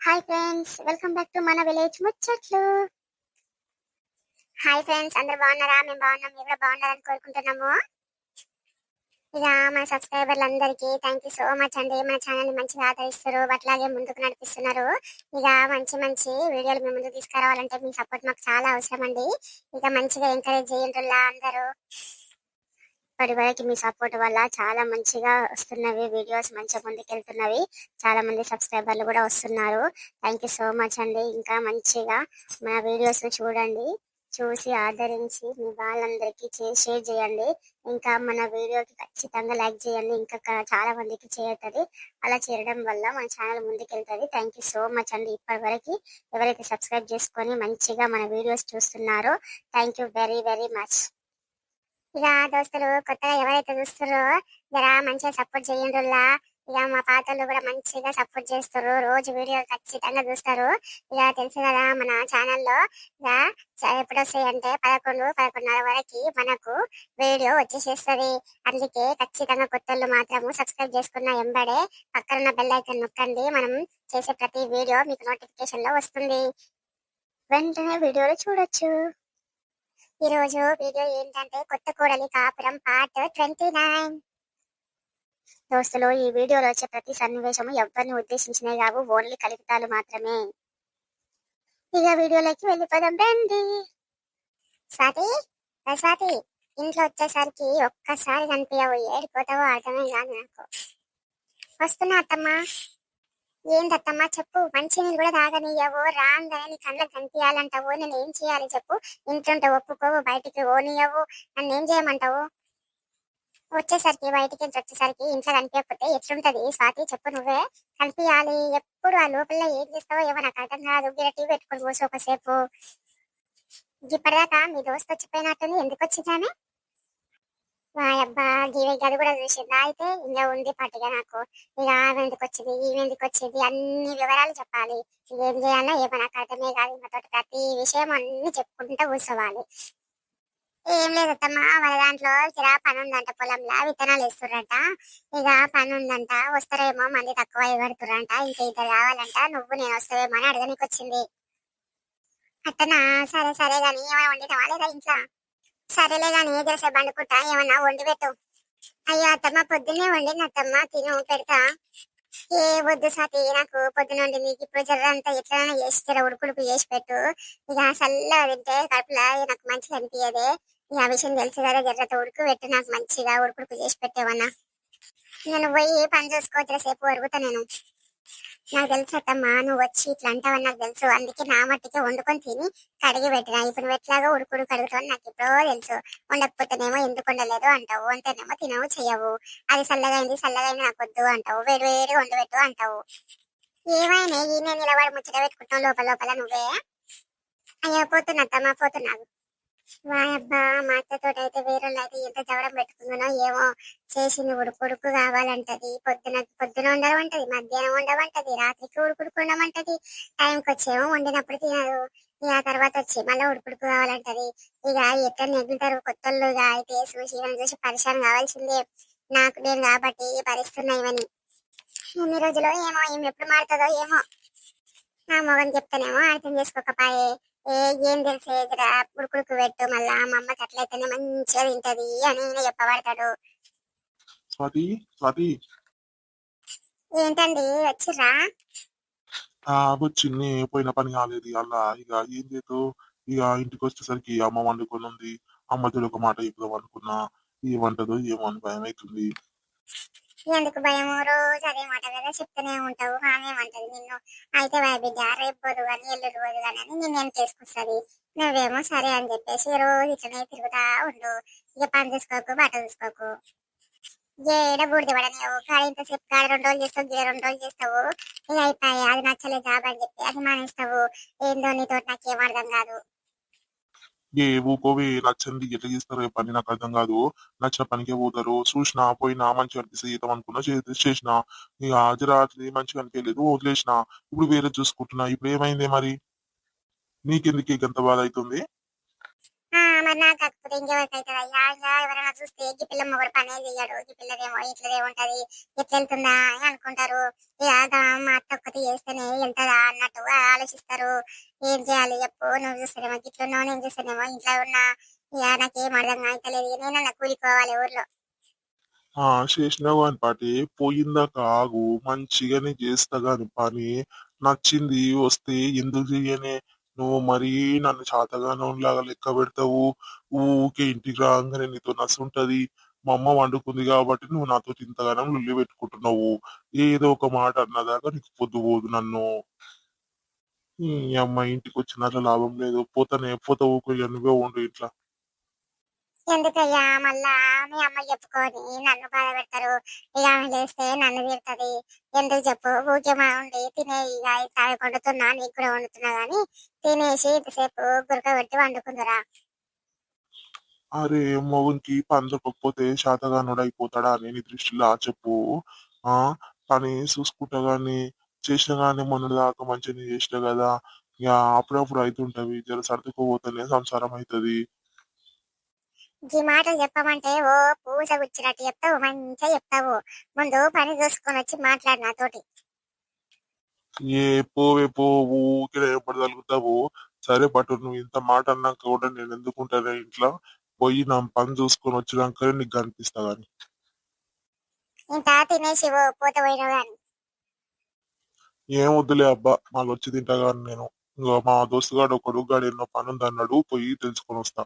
Hi friends welcome back to మన village ముచ్చట్లు hi friends అందరు బాగున్నారా? మేము బాగున్నాం మీరు కూడా బాగున్నారని కోరుకుంటున్నాము. ఇక మన సబ్స్క్రైబర్లు అందరికీ థ్యాంక్ యూ సో మచ్ అండి. మన ఛానల్ని మంచిగా ఆదరిస్తారు అట్లాగే ముందుకు నడిపిస్తున్నారు. ఇక మంచి మంచి వీడియోలు మీ ముందుకు తీసుకురావాలంటే మీ సపోర్ట్ మాకు చాలా అవసరం అండి. ఇక మంచిగా ఎంకరేజ్ చేయండి అందరూ. ఇప్పటి వరకు మీ సపోర్ట్ వల్ల చాలా మంచిగా వస్తున్నవి వీడియోస్ మంచిగా ముందుకెళ్తున్నవి. చాలా మంది సబ్స్క్రైబర్లు కూడా వస్తున్నారు. థ్యాంక్ యూ సో మచ్ అండి. ఇంకా మంచిగా మన వీడియోస్ చూడండి. చూసి ఆదరించి మీ వాళ్ళందరికీ షేర్ చేయండి. ఇంకా మన వీడియోకి ఖచ్చితంగా లైక్ చేయండి. ఇంకా చాలా మందికి చేరుతుంది. అలా చేయడం వల్ల మన ఛానల్ ముందుకెళ్తుంది. థ్యాంక్ యూ సో మచ్ అండి. ఇప్పటి వరకు ఎవరైతే సబ్స్క్రైబ్ చేసుకొని మంచిగా మన వీడియోస్ చూస్తున్నారో thank you very very much. ఇక దోస్తులు కొత్తగా ఎవరైతే చూస్తారో జరా మంచిగా సపోర్ట్ చేయండి ఇక మా పాతలు కూడా మంచిగా సపోర్ట్ చేస్తారు రోజు వీడియోలు ఖచ్చితంగా చూస్తారు. ఇక తెలుసు కదా మన ఛానల్లో ఇక ఎప్పుడు వస్తాయి అంటే పదకొండు పదకొండున్నర వరకు మనకు వీడియో వచ్చేసేస్తుంది. అందుకే ఖచ్చితంగా కొత్తలు మాత్రము సబ్స్క్రైబ్ చేసుకున్న ఎంబడే పక్కన బెల్ అయితే నొక్కండి. మనం చేసే ప్రతి వీడియో మీకు నోటిఫికేషన్లో వస్తుంది. వెంటనే వీడియోలు చూడొచ్చు. ఈ రోజు వీడియో ఏంటంటే కొత్త కూడలి కాపురం పార్ట్ ట్వంటీ నైన్. దోస్తులు ఈ వీడియోలో వచ్చే ప్రతి సన్నివేశము ఎవరిని ఉద్దేశించినవి కావు ఓన్లీ కలిపితాలు మాత్రమే. ఇక వీడియోలోకి వెళ్ళిపోదాం రండి. స్వాతి స్వాతి ఇంట్లో వచ్చేసరికి ఒక్కసారి కనిపించవు ఏడిపోతావో అర్థమే కాదు నాకు. వస్తున్నా అత్తమ్మా. ఏందత్తమ్మా చెప్పు? మంచినీళ్ళు కూడా తాగనీయవో రాందని నీ కళ్ళకి కనిపించాలంటావు నేను ఏం చేయాలి చెప్పు? ఇంట్లోంటే ఒప్పుకోవు బయటికి ఓనీయవు నన్ను ఏం చేయమంటావు? వచ్చేసరికి బయటికి వచ్చేసరికి ఇంట్లో కనిపించకపోతే ఎట్లుంటది? స్వాతి చెప్పు నువ్వే. కనిపించాలి ఎప్పుడు ఆ లోపల ఏం చేస్తావో ఏమో నాకు అర్థం కాదు. టీవీ పెట్టుకొని కూర్చో ఒకసేపు. ఇప్పటిదాకా మీ దోస్తు వచ్చిపోయినట్టుంది ఎందుకు వచ్చిందానే అబ్బా గీవే గది కూడా చూసిందా? అయితే ఇంకా ఉంది పట్టుగా నాకు. ఇక ఆమె ఎందుకు వచ్చింది ఈమె ఎందుకు వచ్చింది? అన్ని వివరాలు చెప్పాలి. ఏం చేయాలో ఏమో నాకు అర్థమే కాదు. ఈమెతోటి ప్రతి విషయం అన్ని చెప్పుకుంటూ కూర్చోవాలి. ఏం లేదత్తమ్మా వాళ్ళ దాంట్లో చిరా పని ఉందంట పొలంలో విత్తనాలు వేస్తుర్రంట. ఇక పని ఉందంట వస్తారేమో మంది తక్కువ ఇవ్వడుతురంట ఇంకా ఇద్దరు కావాలంట నువ్వు నేను వస్తావేమో అని అడగనికి వచ్చింది అట్టనా సరే సరే కానీ ఏమైనా వండినవా లేదా ఇంట్లో? సరేలే గాని జరసేపు వండుకుంటా ఏమన్నా వండి పెట్టు. అయ్యో అత్తమ్మ పొద్దున్నే వండింది అత్తమ్మ. తిను పెడతా. ఏ వద్దు సాతి నాకు పొద్దున వండింది. ఇప్పుడు జర అంతా ఎట్లైనా చేసి జర ఉడుకుడుకు చేసి పెట్టు. ఇక చల్లగా తింటే కడుపులో నాకు మంచిగా అనిపించదే ఆ విషయం తెలుసు కదా జర్రత ఉడుకు పెట్టు. నాకు మంచిగా ఉడుకుడుకు చేసి పెట్టేవన్నా నేను పోయి పని చూసుకోవచ్చు సేపు వరుగుతా నేను. నాకు తెలుసు అత్తమ్మా నువ్వు వచ్చి ఇట్లా అంటావని నాకు తెలుసు. అందుకే నా మట్టికే వండుకొని తిని కడిగి పెట్టినా. ఇప్పుడు నువ్వు ఎట్లాగో ఉడుకుడు కడుగుతావు నాకు ఎప్పుడో తెలుసు. వండకపోతేనేమో ఎందుకు వండలేదు అంటావు. అంటేనేమో తినవు చెయ్యవు. అది చల్లగైంది చల్లగైంది నాకు వద్దు అంటావు. వేడి వేడి వండబెట్టు అంటావు. ఏమైనా ఈ నేను నిలబడి ముచ్చట పెట్టుకుంటావు లోపల లోపల నువ్వే? అయ్యో పోతున్నా. అత్తమ్మా పోతున్నావు వాయబ్బా మా అత్తతో అయితే వేరే అయితే ఎంత జవడం పెట్టుకున్నానో ఏమో చేసింది ఉడుకుడుకు కావాలంటది. పొద్దున పొద్దున ఉండమంటది మధ్యాహ్నం ఉండమంటది రాత్రికి ఉడుకుడుకు ఉండమంటది టైంకి వచ్చేమో వండినప్పుడు తినదు. ఇక ఆ తర్వాత వచ్చి మళ్ళీ ఉడుకుడుకు కావాలంటది. ఇక ఎక్కడ నెగ్గుతారు కొత్తలు ఇక అయితే చూసి ఇవన్నీ చూసి పరిశాన్ కావాల్సిందే. నాకు నేను కాబట్టి భరిస్తున్నా ఇవన్నీ. ఎన్ని రోజులు ఏమో ఏమి ఎప్పుడు మారుతుందో ఏమో. నా మొగం చెప్తానేమో అర్థం చేసుకోకపాయే ఏ ఏం తెలిసే ఉడుకుడుకు పెట్టు మళ్ళా మా అమ్మకి అట్లయితేనే మంచిగా తింటది అని ఈయన చెప్పబడతాడు. స్వాతి స్వాతి. ఏంటండి వచ్చిర్రా? వచ్చింది పోయిన పని కాలేదు అలా ఇక ఏం చేతు ఇక ఇంటికి వచ్చేసరికి అమ్మ వండుకొని ఉంది. అమ్మతో ఒక మాట చెప్పుదాం అనుకున్నా. ఏమంటదో ఏమో అని భయం అవుతుంది ఎందుకు భయము? రోజు అదే మాట కదా చెప్తూనే ఉంటావు. ఆమె ఏమంటది నిన్ను? అయితే వా బిడ్డ రేపు పోదు కానీ ఎల్లుడు పోదు కానీ అని నిన్ను ఎంత తీసుకొస్తుంది నువ్వేమో సరే అని చెప్పేసి రోజు ఇట్లనే తిరుగుతా ఉండు. ఇక పని చూసుకోకు బట్ట చూసుకోకు. ఏడ బూడిది పడనివ్వు కాడ ఇంతసేపు కాడ రెండు రోజులు చేస్తావు గిడ రెండు రోజులు చేస్తావు. ఇక అయిపోయి అది నచ్చలే జాబ్ అని చెప్పి అది మానేస్తావు. ఏందో నీతో నాకేం అర్థం కాదు. ఏ ఊకోవే నచ్చంది ఎట్లా చేస్తారు? ఏ పని నాకు అర్థం కాదు. నచ్చిన పనికే పోతారు. చూసినా పోయినా మంచిగా అనిపిస్తే ఈతం అనుకున్నా చేసిన. ఇక హాజరాత్రి మంచిగా అనిపించలేదు వదిలేసిన. ఇప్పుడు వేరే చూసుకుంటున్నా. ఇప్పుడు ఏమైంది మరి? నీకెందుకు గంత బాధ అవుతుంది? మరి నాకు కాకపోతే ఇంకెవరికి అవుతుంది అయ్యా ఇంకా ఎవరైనా చూస్తే ఈ పిల్ల మొగడు పనే చెయ్యడు. ఈ పిల్లదేమో ఇట్లదే ఉంటది. ఎట్లా వెళ్తుందా అని అనుకుంటారు. ఇక మా అత్త ఒక్కటి చేస్తేనే వెళ్తుందా అన్నట్టు ఆలోచిస్తారు. ఏం చేయాలి చెప్పు నువ్వు చూస్తేనేమో ఇట్లున్నావు నేను చూస్తేనేమో ఇంట్లో ఉన్నా. ఇక నాకేం అర్థం అవుతలేదు నేనన్నా కూలిపోవాలి ఊర్లో. ఆ చేసినావు అని పాటి పోయిందాక ఆగు. మంచిగానే చేస్తా గాని పని. నచ్చింది వస్తే ఎందుకు చెయ్యనే? నువ్వు మరీ నన్ను చాతగానంలాగా లెక్క పెడతావు. ఊకే ఇంటికి రాగానే నీతో నసుంటది. మా అమ్మ వండుకుంది కాబట్టి నువ్వు నాతో ఇంతగానం లొల్లి పెట్టుకుంటున్నావు. ఏదో ఒక మాట అన్నదాకా నీకు పొద్దు పోదు నన్ను. ఈ అమ్మ ఇంటికి వచ్చినట్ల లాభం లేదు. పోతానే పోతా ఊకు నువ్వే ఉండు ఇట్లా. ఎందుకయ్యా? మళ్ళా మీ అమ్మ చెప్పుకొని నన్ను బాధ పెడతారు ఇక ఆమె లేస్తే నన్ను తిడుతుంది. ఎందుకు చెప్పు? ఊకే మా ఉండి తినే ఇక తాగి వండుతున్నా నీకు కూడా వండుతున్నా కానీ తినేసి ఇంతసేపు గురక పెట్టి వండుకుందరా. అరే మొగునికి పని శాతగానుడు అయిపోతాడా అని నీ దృష్టిలో ఆ చెప్పు. ఆ? పని చూసుకుంటా గాని చేసిన గాని మొన్నటి దాకా మంచిగా చేసిన కదా. ఇక అప్పుడప్పుడు అవుతుంటవి జర సర్దుకోపోతేనే సంసారం అవుతుంది ఈ మాటలు చెప్పమంటే ఓ పూస గుచ్చినట్టు చెప్తావు మంచిగా చెప్తావు. ముందు పని చూసుకొని వచ్చి మాట్లాడు నాతోటి. ఏ పోవే పో ఊరికే సరే పట్టు నువ్వు ఇంత మాట అన్నాక కూడా నేను ఎందుకుంటానే ఇంట్లో పోయి నా పని చూసుకొని వచ్చినాకనే నీకు కనిపిస్తా గాని. ఇంత తినేసి పోత ఏం వద్దులే అబ్బా మళ్ళీ వచ్చి తింటా గాని నేను. ఇంకో మా దోస్తుగాడు ఒకడు గాడు ఎన్నో పని ఉంది అన్నాడు పోయి తెలుసుకొని వస్తా.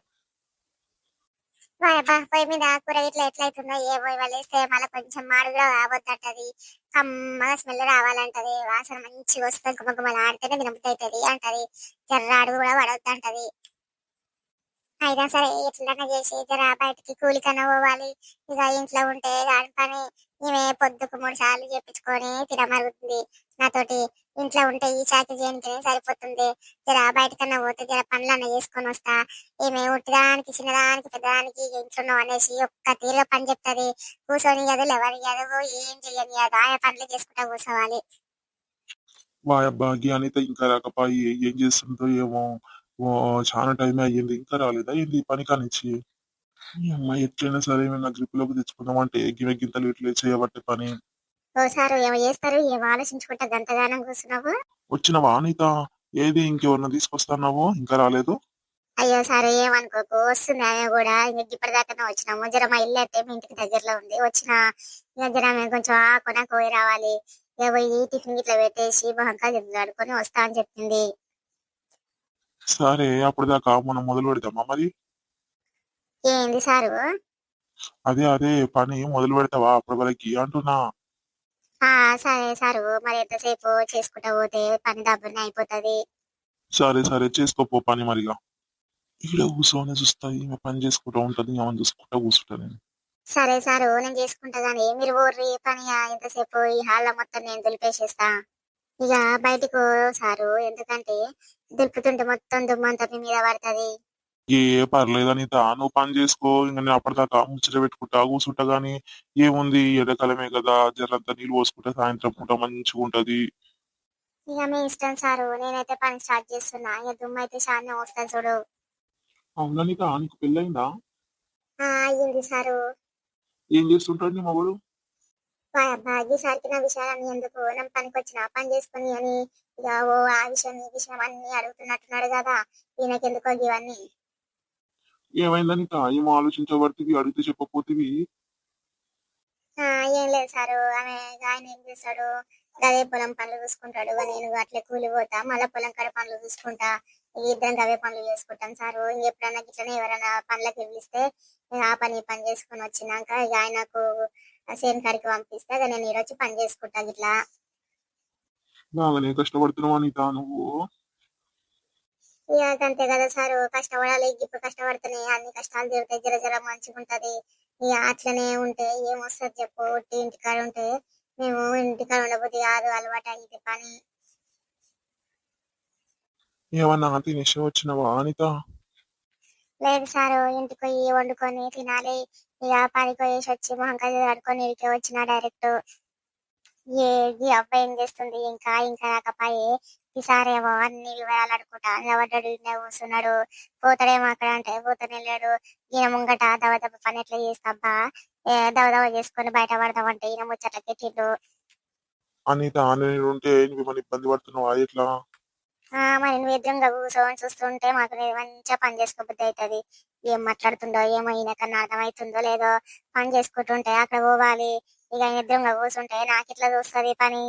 పొయ్యి మీద కూర ఇట్లా ఎట్లయితుందో ఏమో ఇవాళ వేస్తే మళ్ళీ కొంచెం మాడు కూడా రాబోతుంటది కమ్మగా స్మెల్ రావాలంటది. వాసన మంచిగా వస్తుంది. గుమ్మగుమ్మలు ఆడితేనే వినబుద్ధి అవుతుంది అంటది. జర్రాడు కూడా పడవుతుంటది అయినా సరే ఎట్లన్నా చేసి జరా బయటికి కూలికన్నా పోవాలి. ఇక ఇంట్లో ఉంటే దాని పని ఈమె పొద్దుకు మూడు సార్లు చేపించుకొని తినమరుగుతుంది. నాతోటి ఇంట్లో ఉంటే ఈ చాకి చేయనికనే సరిపోతుంది. జరా బయటకన్నా పోతే జర పనులన్నా చేసుకొని వస్తా. ఈమె ఉట్టిదానికి చిన్నదానికి పెద్దదానికి ఇంట్లో అనేసి ఒక్క తీరులో పని చెప్తుంది. కూర్చొని కదా ఎవరి కదా ఏం చెయ్యని కదా ఆయా పనులు చేసుకుంటా కూర్చోవాలి. మా అబ్బాయి అనిత ఇంకా రాకపోయి. ఏం చేస్తుందో ఏమో. ఓ చాలా టైం అయ్యింది. ఇంకా రాలేదా? ఏంది పని కానిచ్చి? ఈ అమ్మాయి ఎట్లయినా సరే నా గ్రిప్లోకి తెచ్చుకుందామంటే గిమె గింతలు ఇట్లే చేయబట్టే పని. ఏమో చేస్తారు? ఏమో ఆలోచించుకుంటా గంతగానం కూర్చున్నావు? వచ్చినవా అనిత? ఏది? ఇంకెవరిని తీసుకొస్తున్నావు? ఇంకా రాలేదు? అయ్యో సరే ఏమనుకోకు? వస్తుంది ఆమె కూడా. ఇంక ఇప్పటిదాకానే వచ్చినాము. జర మా ఇల్లు అయితే మీ ఇంటికి దగ్గరలో ఉంది. వచ్చిన ఇక జర మేము కొంచెం ఆ కొనకు పోయి రావాలి. ఇక పోయి టిఫిన్ ఇట్లా పెట్టేసి మొహంకాలు చేతులు ఆడుకొని వస్తా అని చెప్పింది. సరే అప్పటిదాకా మనం మొదలు పెడదామా మరి? ఏంది సారు? అదే అదే పని మొదలు పెడతావా అప్పటి వరకు అంటున్నా. ఆ సరే సారు. మరి ఎంతసేపు చేసుకుంటా పోతే పని డబ్బుని అయిపోతది? సరే సరే. చేసుకోపో పని మరిగా. ఇక్కడ కూర్చొని చూస్తా ఈమె పని చేసుకుంటూ ఉంటది ఆమె చూసుకుంటా కూర్చుంటా నేను. సరే సారు నేను చేసుకుంటా గానీ మీరు ఊర్రి పని ఎంతసేపు ఈ హాల్లో మొత్తం నేను దులిపేసేస్తా. ఇక బయటకు సారు ఎందుకంటే దులుపుతుంటే మొత్తం దుమ్మంతా మీ మీద పడుతుంది. ఏ పర్లేదు అనిత నువ్వు పని చేసుకో ఇంకా నేను అప్పటిదాకా ముచ్చట పెట్టుకుంటా కూర్చుంటా గానీ ఏముంది ఎండాకాలమే కదా జరంతా నీళ్ళు పోసుకుంటా సాయంత్రం పూట మంచిగా ఉంటది. ఇక మీ ఇష్టం సారు నేనైతే పని స్టార్ట్ చేస్తున్నా ఇక దుమ్ము అయితే చాలా వస్తుంది చూడు. అవునా నీకు పెళ్ళయిందా? ఆ అయ్యింది సారు. ఏం చేస్తుంటాడు నీ మగడు? ఈసారికి నా విషయాలన్నీ ఎందుకు? నా పనికి వచ్చిన పని చేసుకుని అని ఇక ఓ ఆ విషయం ఈ విషయం అన్ని అడుగుతున్నట్టున్నాడు కదా. ఈయనకి ఎందుకో ఇవన్నీ? ఏమైంది అనిత ఏమో ఆలోచించబడుతుంది? అడిగితే చెప్పకపోతివి. ఏం లేదు సారు. ఆమె ఆయన ఏం చేస్తాడు? గదే పొలం పనులు చూసుకుంటాడు. నేను అట్లే కూలిపోతా మళ్ళీ పొలం కాడ పనులు చూసుకుంటా ఇద్దరం గవే పనులు చేసుకుంటాం సారు. ఎప్పుడన్నా ఇట్లనే ఎవరైనా పనులకు ఇక ఆ పని పని చేసుకుని వచ్చినాక ఇక ఆయనకు సేమ్ కాడికి పంపిస్తే ఇక నేను ఈరోజు పని చేసుకుంటా ఇట్లా బాగానే కష్టపడుతున్నావు అనిత నువ్వు? ఇక అంతే కదా సారు కష్టపడాలి. ఇప్పుడు కష్టపడితేనే అన్ని కష్టాలు తీరుతాయి. జర జర మంచిగా ఉంటది ఇక అట్లనే ఉంటే ఏమొస్తుంది చెప్పు. ఉట్టి ఇంటికాడ ఉంటే మేము ఇంటికాడ ఉండబోద్ది కాదు. అలవాటు అయ్యింది పని. ఏమన్నా తినేసి వచ్చినావా అనిత? లేదు సారు ఇంటికి పోయి వండుకొని తినాలి. ఇక పనికి పోయేసి వచ్చి మొహంకాయ కడుకొని ఇంటికి వచ్చిన డైరెక్ట్. ఏ ఈ అబ్బాయి ఏం చేస్తుంది? ఇంకా ఇంకా రాకపోయి ఈసారేమో అన్ని వివరాలు అడుగుతా నిలబడ్డాడు ఈయన కూర్చున్నాడు. పోతాడేమో అక్కడ అంటే పోతానే వెళ్ళాడు ఈయన ముంగట దవ దెబ్బ పని ఎట్లా చేస్తాబ్బా దవ దవ చేసుకొని బయట పడదామంటే ఈయన ముచ్చట్ల కెట్టిండు అనిత నేను ఉంటే మిమ్మల్ని ఇబ్బంది పడుతున్నావు? అది ఎట్లా? ఆ, మరి నువ్వు ఎదురుగా కూర్చొని చూస్తుంటే మాకు మంచిగా పని చేసుకోబుద్ధి అవుతుంది ఏం మాట్లాడుతుండో ఏమో ఈయనకన్నా అర్థమవుతుందో లేదో పని చేసుకుంటుంటే అక్కడ పోవాలి. ఇక ఆయన కూర్చుంటే నాకు ఇట్లా చూస్తుంది పని?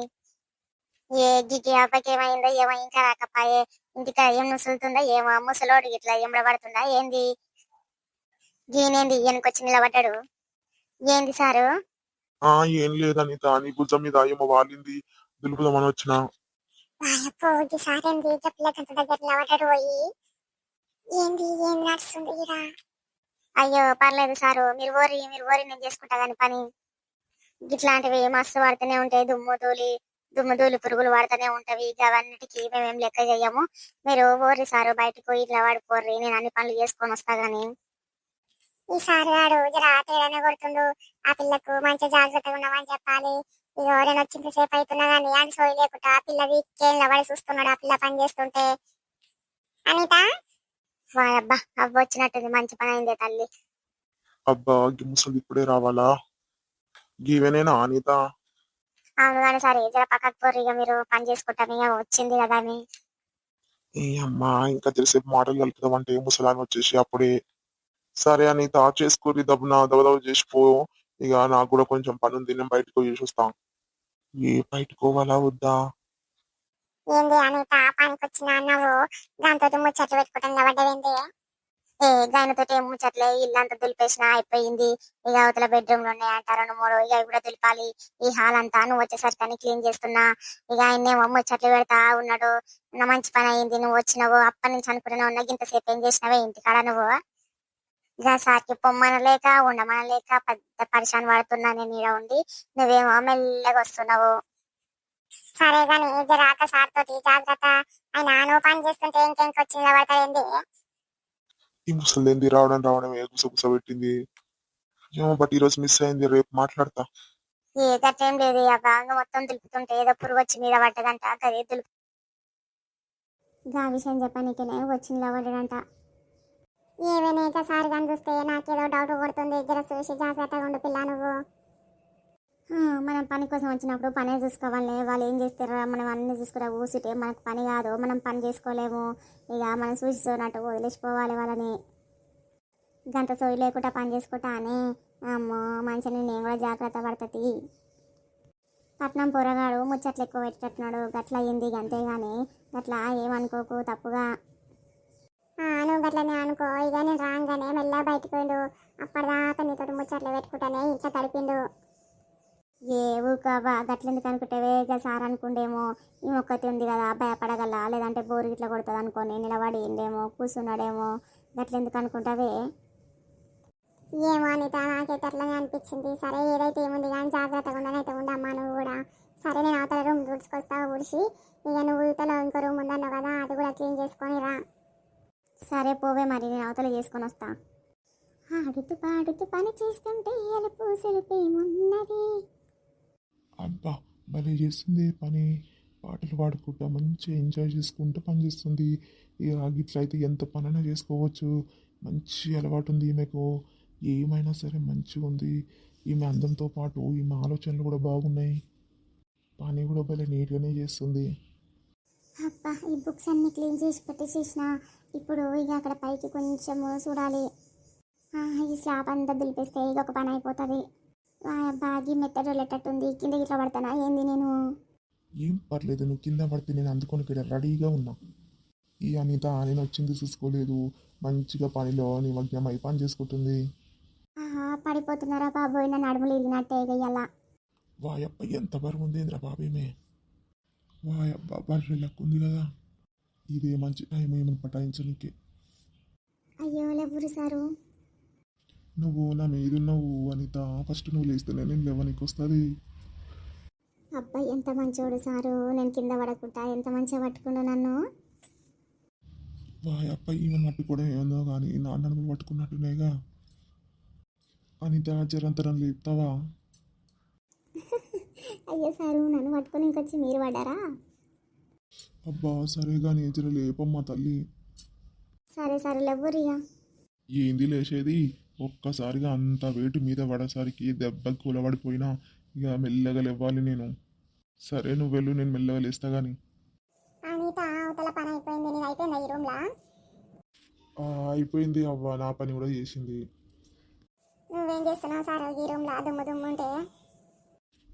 ఏ గికి అబ్బాయికి ఏమైందో ఏమో ఇంకా రాకపోయే. ఇంటికి ఏం ముసులుతుందో ఏమో ముసలోడు ఇట్లా ఎంబడ పడుతుందా ఏంది? ఈయనేంది ఈయనకొచ్చి నిలబడ్డాడు? ఏంది సారు? ఆ ఏం లేదని దాని భుజం మీద ఏమో వాలింది. దులుపుదామని వచ్చిన. వాయప్పో ఇది సారేంది పిల్లకంత దగ్గర నిలబడ్డాడు పోయి ఏంది ఏం నడుస్తుంది ఇరా అయ్యో పర్లేదు సారు మీరు ఓరి మీరు ఓరి నేను చేసుకుంటా కానీ పని. ఇట్లాంటివి మస్తు పడుతూనే ఉంటాయి దుమ్ము ధూళి దుమ్ము ధూళి పురుగులు పడుతూనే ఉంటవి. ఇక అవన్నిటికీ మేమేం లెక్క చెయ్యము. మీరు ఓరి సారు బయటకు పోయి ఇట్లా వాడుకోర్రి నేను అన్ని పనులు చేసుకొని వస్తా గాని. సారి వాడు జర తేడానే కొడుతుండు. ఆ పిల్లకు మంచి జాగ్రత్తగా ఉన్నామని చెప్పాలి. ఇక నేను వచ్చింది సేపు అవుతున్నా కానీ అని సోయి లేకుండా ఆ పిల్ల వీక్కేళ్ళ పడి చూస్తున్నాడు ఆ పిల్ల పని చేస్తుంటే. అనిత? అబ్బా అవ్వ వచ్చినట్టుంది మంచి పని అయిందే తల్లి. అబ్బా ముసలి ఇప్పుడే రావాలా? గీవెనేనా అనిత? అవును కానీ సరే జర పక్కకు పోర్రి ఇక మీరు పని చేసుకుంటాం ఇక వచ్చింది కదా అని ఏ అమ్మా ఇంకా తెలిసేపు మాటలు కలుపుదామంటే ముసలాన్ని వచ్చేసి అప్పుడే. సరే అనిత చేసుకోరి దబ్బున దబదబ చేసిపో ఇక నాకు కూడా కొంచెం పని ఉంది నేను బయటకు పోయి చూస్తాం ఏ బయటకు పోవాలా వద్దా? ఏంది అనిత పనికొచ్చిన అన్నావు? దాంతో ముచ్చట్లు పెట్టుకుంటాం కాబట్టి ఏ దానితో ఏం ముచ్చట్లే? ఇల్లంతా దులిపేసిన అయిపోయింది. ఇక అవతల బెడ్రూమ్లో ఉన్నాయి రెండు మూడు. ఇక కూడా దులిపాలి. ఈ హాల్ అంతా నువ్వు వచ్చేసరికి క్లీన్ చేస్తున్నా. ఇక ఆయనేమో ముచ్చట్లు పెడతా ఉన్నాడు. నా మంచి పని అయింది. నువ్వు వచ్చినావు. అప్పటి నుంచి అనుకుంటున్నావు. ఉన్నా ఇంతసేపు ఏం చేసినావే ఇంటికాడ నువ్వు? ఇక సార్కి పొమ్మనలేక ఉండమనలేక పెద్ద పరిశాన్ పడుతున్నా నేను ఈడ ఉండి. నువ్వేమో మెల్లగా వస్తున్నావు. సరే గాని జరాక సార్ తోటి జాగ్రత్త. ఆయన నువ్వు పని చేస్తుంటే ఇంకెంకొచ్చి నిలబడతాయండి ఈ ముసలి ఏంది రావడం రావడం ఏ గుస గుస పెట్టింది? ఏమో బట్ ఈ రోజు మిస్ అయింది. రేపు మాట్లాడతా. ఏ గట్టేం లేదు అబ్బా నువ్వు మొత్తం దులుపుతుంటే ఏదో పురుగు వచ్చి మీద పడ్డదంట. గదే దులుపు గా విషయం చెప్పనీకనే వచ్చి ఏవైనా ఏమైనా సార్ కానీ చూస్తే నాకేదో డౌట్ కొడుతుంది. జర చూసి జాగ్రత్తగా ఉండు పిల్ల నువ్వు. మనం పని కోసం వచ్చినప్పుడు పనే చూసుకోవాలి. వాళ్ళు ఏం చేస్తారో మనం అన్ని చూసుకుంటే ఊసిటే మనకు పని కాదు. మనం పని చేసుకోలేము. ఇక మనం చూసినట్టు వదిలేసిపోవాలి వాళ్ళని. గంట సోయి లేకుండా పని చేసుకుంటా అని. అమ్మో మంచిగా నేను కూడా జాగ్రత్త పడుతుంది పట్నం పొరగాడు ముచ్చట్లు ఎక్కువ పెట్టేటట్టున్నాడు. గట్ల అయ్యింది అంతే కానీ గట్లా ఏమనుకోకు తప్పుగా. నువ్వు గట్లనే అనుకో ఇక నేను రాగానే మెల్లగా బయటకు పోయిండు. అప్పటిదాకా నీతో ముచ్చట్లు పెట్టుకుంటానే ఇంట్లో తడిపిండు. ఏ ఊకవా గట్లెందుకు అనుకుంటావే ఇక సార్ అనుకుండేమో ఈ మొక్కతి ఉంది కదా భయపడగల లేదంటే బోరు గిట్ల కొడుతుంది అనుకోని నిలబడి ఉండేమో కూర్చున్నాడేమో గట్లెందుకు అనుకుంటావే? ఏమో అనిత నాకైతే అట్లనే అనిపించింది. సరే ఏదైతే ఏముంది కానీ జాగ్రత్తగా ఉండనైతే ఉండమ్మా నువ్వు కూడా. సరే నేను అవతల రూమ్ తుడుచుకొస్తా ఊడిసి ఇక నువ్వు ఇతలో ఇంకో రూమ్ ఉందన్నావు కదా అది కూడా క్లీన్ చేసుకొని రా. సరే పోవే మరి నేను అవతల చేసుకొని వస్తా. ఆడుతూ పాడుతూ పని చేస్తుంటే ఎలుపు సెలుపేమున్నది అబ్బా భలే చేస్తుంది పని. పాటలు పాడుకుంటా మంచిగా ఎంజాయ్ చేసుకుంటూ పని చేస్తుంది. ఇక గిట్ల అయితే ఎంత పనైనా చేసుకోవచ్చు. మంచి అలవాటు ఉంది ఈమెకు. ఏమైనా సరే మంచిగా ఉంది. ఈమె అందంతో పాటు ఈమె ఆలోచనలు కూడా బాగున్నాయి. పని కూడా భలే నీట్గానే చేస్తుంది. అబ్బా ఈ బుక్స్ అన్ని క్లీన్ చేసి పెట్టేసేసిన. ఇప్పుడు ఇక అక్కడ పైకి కొంచెం చూడాలి. ఈ స్లాబ్ అంతా దులిపేస్తే ఇక ఒక పని అయిపోతుంది. ఈ మెత్తడు వెళ్ళేటట్టుంది కింద గిట్ల పడతానా? ఏంది నేను? ఏం పర్లేదు నువ్వు కింద పడితే నేను అందుకొని ఇక్కడ రెడీగా ఉన్నా. ఈ అనిత నేను వచ్చింది చూసుకోలేదు. మంచిగా పనిలో నిమగ్నమై పని చేసుకుంటుంది. ఆహా పడిపోతున్నారా బాబోయ్? నడుములు ఇరిగినట్టే ఇక వాయప్ప ఎంత బరువు ఉంది ఏంద్రా బాబేమే? వాయబ్బ బర్రె లెక్క ఉంది కదా ఇదే మంచి టైం ఏమని పటాయించనీకే. అయ్యో లేవురు సారు? నువ్వు నా మీదున్నావు అనిత. ఫస్ట్ నువ్వు లేస్తేనే నేను లేవనికి వస్తుంది అబ్బాయి ఎంత మంచోడు సారు. నేను కింద పడకుండా ఎంత మంచిగా పట్టుకుండు నన్ను? వాయప్ప ఈమెను పట్టుకోవడం ఏందో కానీ నాన్నను పట్టుకున్నట్టునేగా. అనిత జరంతరం లేపుతావా? అయ్యో సారు నన్ను పట్టుకొని ఇంకొచ్చి మీరు పడ్డారా? అబ్బా సరే కానీ జర లేపమ్మా తల్లి. సరే సరే లేవురియా ఏంది లేచేది? ఒక్కసారిగా అంత వెయిట్ మీద పడేసరికి దెబ్బకి కూలబడిపోయినా ఇక మెల్లగా లేవాలి నేను. సరే నువ్వు వెళ్ళు నేను మెల్లగా లేస్తా గాని. అనిత అవతల పని అయిపోయింది. నీది అయిపోయిందా ఈ రూమ్లా? ఆ, అయిపోయింది అవ్వ. నా పని కూడా చేసింది. నువ్వేం చేస్తున్నావు సార్ ఈ రూమ్లో? దుమ్ము దుమ్ము ఉంటే?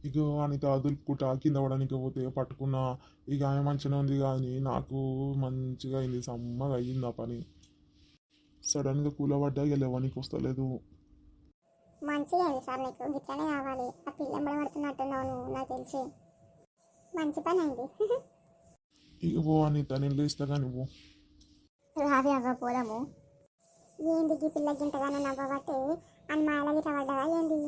ఇక అనిత దులుపుకుంటా కింద పడడానికి పోతే పట్టుకున్నా ఇక ఆమె మంచిగా ఉంది కానీ నాకు మంచిగా అయింది సమ్మగా అయ్యింది ఆ పని. సడన్గా కూలబడ్డా ఇక లేవనికి వస్తలేదు. మంచిగా అయింది సార్ నీకు గిట్లనే కావాలి. ఆ పిల్ల పడుతున్నట్టున్నావు నువ్వు నాకు తెలిసి. మంచి పని అయింది. ఇక పో అనిత నేను లేస్తా కానీ పో. రావి అవ్వ పోదాము. ఏంది పిల్ల గింతగానో నవ్వబట్టి అని మాల గిట్ల పడ్డదా ఏంది?